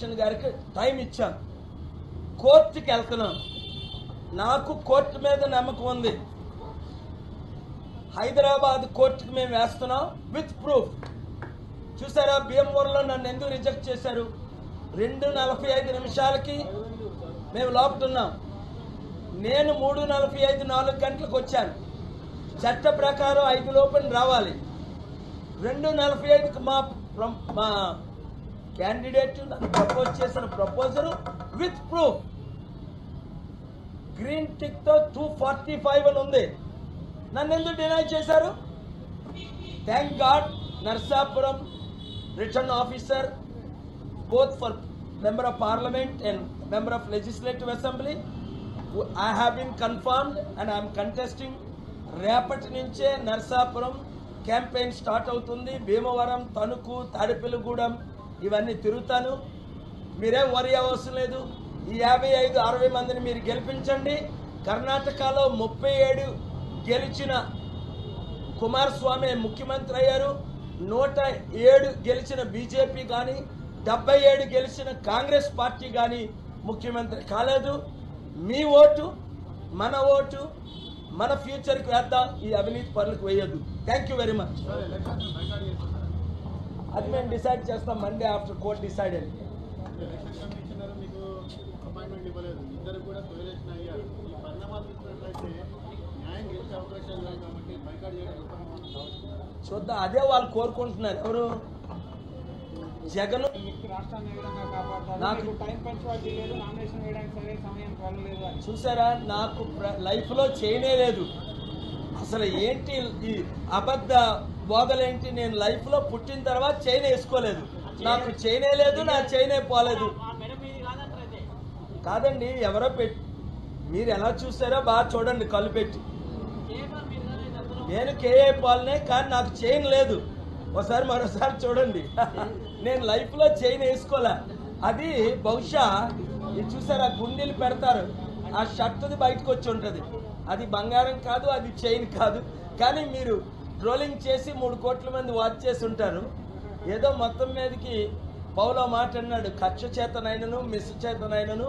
Commission గారికి time ఇచ్చాను కోర్టుకి వెళ్తున్నాను నాకు కోర్టు మీద నమ్మకం ఉంది. హైదరాబాద్ కోర్టుకి మేము వేస్తున్నాం విత్ ప్రూఫ్. చూసారా భీమవరంలో నన్ను ఎందుకు రిజెక్ట్ చేశారు? రెండు నలభై ఐదు నిమిషాలకి మేము లోపటున్నాం. నేను మూడు నలభై ఐదు నాలుగు గంటలకు వచ్చాను. చట్ట ప్రకారం ఐదు లోపల రావాలి. రెండు నలభై ఐదుకి మా ప్ర- మా క్యాండిడేట్ నన్ను ప్రపోజ్ చేసిన ప్రపోజల్ విత్ ప్రూఫ్ గ్రీన్ టిక్తో టూ ఫార్టీ ఫైవ్ అని ఉంది. నన్ను ఎందుకు డినై చేశారు? Thank god Narsapuram return officer both for member of parliament and member of legislative assembly I have been confirmed and i am రేపటి నుంచే Narsapuram campaign start అవుతుంది. భీమవరం తణుకు తాడిపల్లిగూడెం ఇవన్నీ తిరుగుతాను. మీరేం వరి అవసరం లేదు. ఈ యాభై ఐదు అరవై మందిని మీరు గెలిపించండి. కర్ణాటకలో ముప్పై ఏడు గెలిచిన కుమారస్వామి ముఖ్యమంత్రి అయ్యారు. నూట ఏడు గెలిచిన బీజేపీ కానీ డెబ్బై ఏడు గెలిచిన కాంగ్రెస్ పార్టీ కానీ ముఖ్యమంత్రి కాలేదు. మీ ఓటు మన ఓటు మన ఫ్యూచర్కి వేద్దాం. ఈ అవినీతి పనులకు వేయద్దు. థ్యాంక్ యూ వెరీ మచ్ అది మేము డిసైడ్ చేస్తాం మండే ఆఫ్టర్ కోర్ట్ డిసైడ్ అని. మీకు అపాయింట్మెంట్ ఇవ్వలేదు ఇద్దరు కూడా అయ్యారు చూద్దాం అదే వాళ్ళు కోరుకుంటున్నారు. ఎవరు? జగన్. రాష్ట్రాన్ని నాకు- టైం లేదు వేయడానికి సరే సమయం అని చూసారా నాకు లైఫ్లో చేయనే లేదు. అసలు ఏంటి ఈ అబద్ధ బోధలేంటి? నేను లైఫ్లో పుట్టిన తర్వాత చైన్ వేసుకోలేదు. నాకు చైనే లేదు నా చైనే పోలేదు. కాదండి ఎవరో పెట్టి మీరు ఎలా చూసారో బాగా చూడండి కళ్ళు పెట్టి. నేను కేఏ పాలనే కానీ నాకు చైన్ లేదు. ఒకసారి మరోసారి చూడండి. నేను లైఫ్లో చైన్ వేసుకోలే. అది బహుశా ఇది చూసారా గుండెలు పెడతారు. ఆ షర్ట్ది బయటకు వచ్చి ఉంటుంది. అది బంగారం కాదు అది చైన్ కాదు. కానీ మీరు ట్రోలింగ్ చేసి మూడు కోట్ల మంది వాచ్ చేసి ఉంటారు. ఏదో మొత్తం మీదకి పౌలో మాట అన్నాడు కక్ష చేతనైనను మిస్ చేతనైనను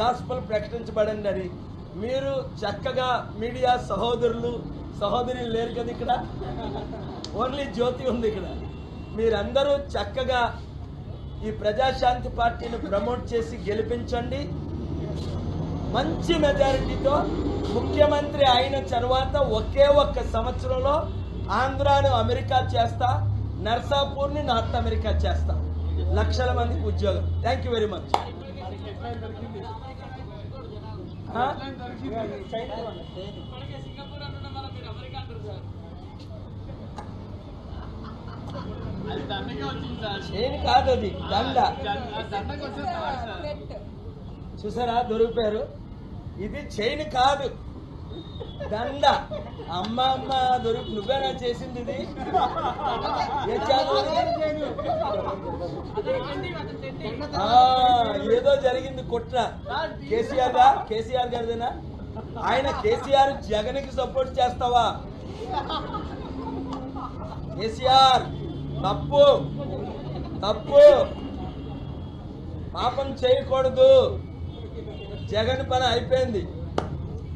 గాస్పల్ ప్రకటించబడండి మీరు చక్కగా మీడియా సహోదరులు సహోదరులు లేరు కదా ఇక్కడ? ఓన్లీ జ్యోతి ఉంది ఇక్కడ. మీరందరూ చక్కగా ఈ ప్రజాశాంతి పార్టీని ప్రమోట్ చేసి గెలిపించండి. మంచి మెజారిటీతో ముఖ్యమంత్రి అయిన తర్వాత ఒకే ఒక్క సంవత్సరంలో ఆంధ్రాను అమెరికా చేస్తా నర్సాపూర్ని నార్త్ అమెరికా చేస్తా. లక్షల మందికి ఉద్యోగం. థ్యాంక్ యూ వెరీ మచ్ ఏం కాదు అది దండ. చూసారా? దొరికిపోయారు. ఇది చైన్ కాదు. దండ. అమ్మ అమ్మ దొరికి నువ్వేనా చేసింది ఇది ఆ, ఏదో జరిగింది కుట్ర. కేసీఆర్గా కేసీఆర్ గారిదేనా? ఆయన కేసీఆర్ జగన్కి సపోర్ట్ చేస్తావా? కేసీఆర్ తప్పు. తప్పు. పాపం చేయకూడదు. జగన్ పని అయిపోయింది.